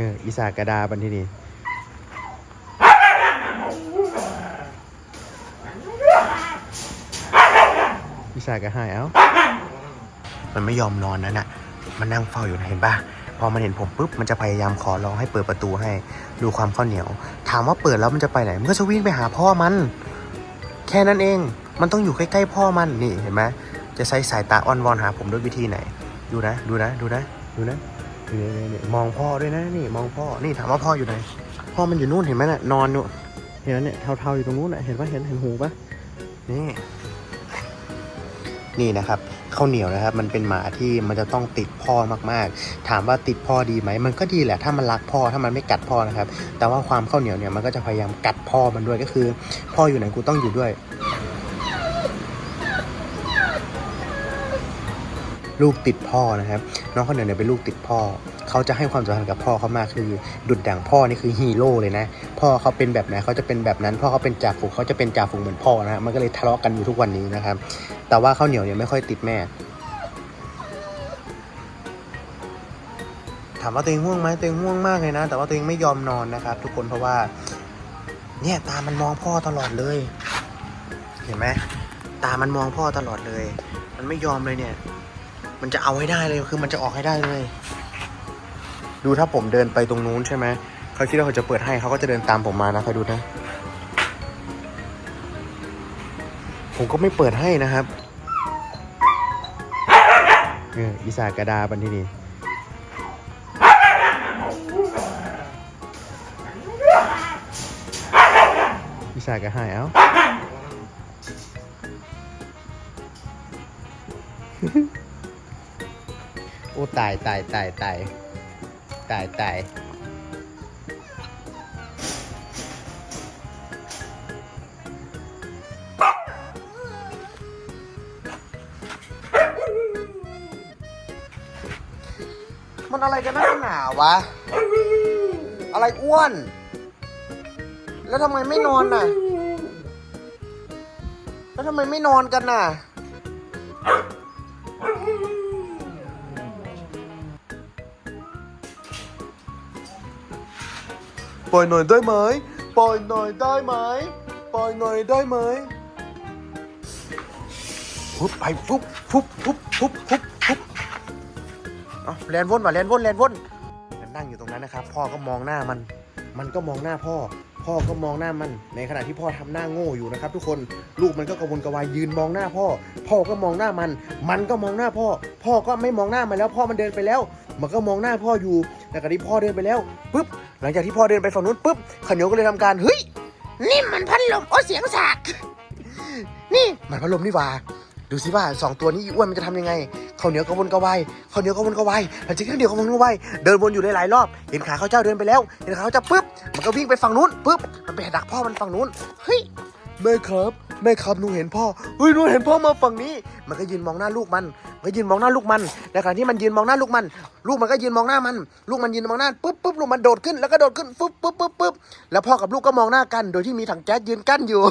อออีสากระดาบันที่นี่อีสากระหายเอ้า มันไม่ยอมนอนนั่นน่ะ มันนั่งเฝ้าอยู่นะเห็นปะพอมันเห็นผมปุ๊บ มันจะพยายามขอร้องให้เปิดประตูให้ ดูความข้าวเหนียว ถามว่าเปิดแล้วมันจะไปไหน มันก็จะวิ่งไปหาพ่อมัน แค่นั้นเอง มันต้องอยู่ใกล้ๆพ่อมัน นี่เห็นไหมจะใช้สายตาอ้อนวอนหาผมด้วยวิธีไหน ดูนะ ดูนะ ดูนะ ดูนะ นี่นี่นี่มองพ่อด้วยนะนี่ มองพ่อ นี่ถามว่าพ่ออยู่ไหน พ่อมันอยู่นู่นเห็นไหมน่ะนอนอยู่เห็นไหมเนี่ยเทาๆอยู่ตรงนู้นน่ะเห็นปะเห็นเห็นหูปะนี่ นี่นะครับข้าวเหนียวนะครับ มันเป็นหมาที่มันจะต้องติดพ่อมากๆ ถามว่าติดพ่อดีไหมมันก็ดีแหละ ถ้ามันรักพ่อถ้ามันไม่กัดพ่อนะครับ แต่ว่าความข้าวเหนียวเนี่ยมันก็จะพยายามกัดพ่อมันด้วยก็คือ พ่ออยู่ไหนกูต้องอยู่ด้วย ลูกติดพ่อนะครับ น้องข้าวเหนียวเนี่ยเป็นลูกติดพ่อ เขาจะให้ความสำคัญกับพ่อเขามากคือ ดุดดั่งพ่อนี่คือฮีโร่เลยนะ พ่อเขาเป็นแบบไหนเขาจะเป็นแบบนั้น พ่อเขาเป็นจ่าฝูงเขาจะเป็นจ่าฝูงเหมือนพ่อนะฮะมันก็เลยทะเลาะกันอยู่ทุกวันนี้นะครับ แต่ว่าข้าวเหนียวเนี่ยไม่ค่อยติดแม่ ถามว่าตัวเองง่วงไหมตัวเองง่วงมากเลยนะ แต่ว่าตัวเองไม่ยอมนอนนะครับ ทุกคนเพราะว่า เนี่ยตามันมองพ่อตลอดเลย เห็นไหมตามันมองพ่อตลอดเลย มันไม่ยอมเลยเนี่ย มันจะเอาให้ได้เลยคือมันจะออกให้ได้เลย ดูถ้าผมเดินไปตรงนู้นใช่ไหมเขาคิดว่าเขาจะเปิดให้เขาก็จะเดินตามผมมานะคอยดูนะ ผมก็ไม่เปิดให้นะครับเอออีสากระดาบันที่นี่อีสากระหายเอ้า อ้ตายตายตายตายตายตายมันอะไรกันนักหนาวะ อะไรอ้วน แล้วทำไมไม่นอนน่ะ แล้วทำไมไม่นอนกันน่ะ ปล่อยหน่อยได้ไหมปล่อยหน่อยได้ไหมปล่อยหน่อยได้ไหมฟุบไปฟุบฟุบฟุบฟุบฟุบฟุบเอาแลนวนว่ะแลนวนแลนวนมันนั่งอยู่ตรงนั้นนะครับ พ่อก็มองหน้ามัน มันก็มองหน้าพ่อ พ่อก็มองหน้ามัน ในขณะที่พ่อทำหน้าโง่อยู่นะครับ ทุกคนลูกมันก็กระวนกระวายยืนมองหน้าพ่อ พ่อก็มองหน้ามัน มันก็มองหน้าพ่อ พ่อก็ไม่มองหน้ามันแล้ว พ่อมันเดินไปแล้ว มันก็มองหน้าพ่ออยู่แต่กระที่พ่อเดินไปแล้วปุ๊บ หลังจากที่พ่อเดินไปฝั่งนู้นปุ๊บขาวเหนียวก็เลยทำการเฮ้ยนี่มันพัดลมโอ้เสียงสากนี่มันพัดลมนี่ว่าดูสิว่าสองตัวนี้อ้วนมันจะทำยังไงข้าวเหนียวกระวนกระวายข้าวเหนียวกระวนกระวายหลังจากที่ข้าวเหนียวกระวนกระวายเดินวนอยู่หลายๆรอบ เห็นขาข้าวเจ้าเดินไปแล้ว เห็นขาข้าวเจ้าปุ๊บ มันก็วิ่งไปฝั่งนู้นปุ๊บ มันไปดักพ่อมันฝั่งนู้น เฮ้ยแม่ครับ แม่ครับหนูเห็นพ่อเฮ้ยหนูเห็นพ่อมาฝั่งนี้ มันก็ยืนมองหน้าลูกมันมันก็ยืนมองหน้าลูกมันในขณะที่มันยืนมองหน้าลูกมัน ลูกมันก็ยืนมองหน้ามัน ลูกมันยืนมองหน้าปุ๊บปุ๊บลูกมันโดดขึ้นแล้วก็โดดขึ้นปุ๊บปุ๊บปุ๊บปุ๊บแล้วพ่อกับลูกก็มองหน้ากัน โดยที่มีถังแก๊สยืนกั้นอยู่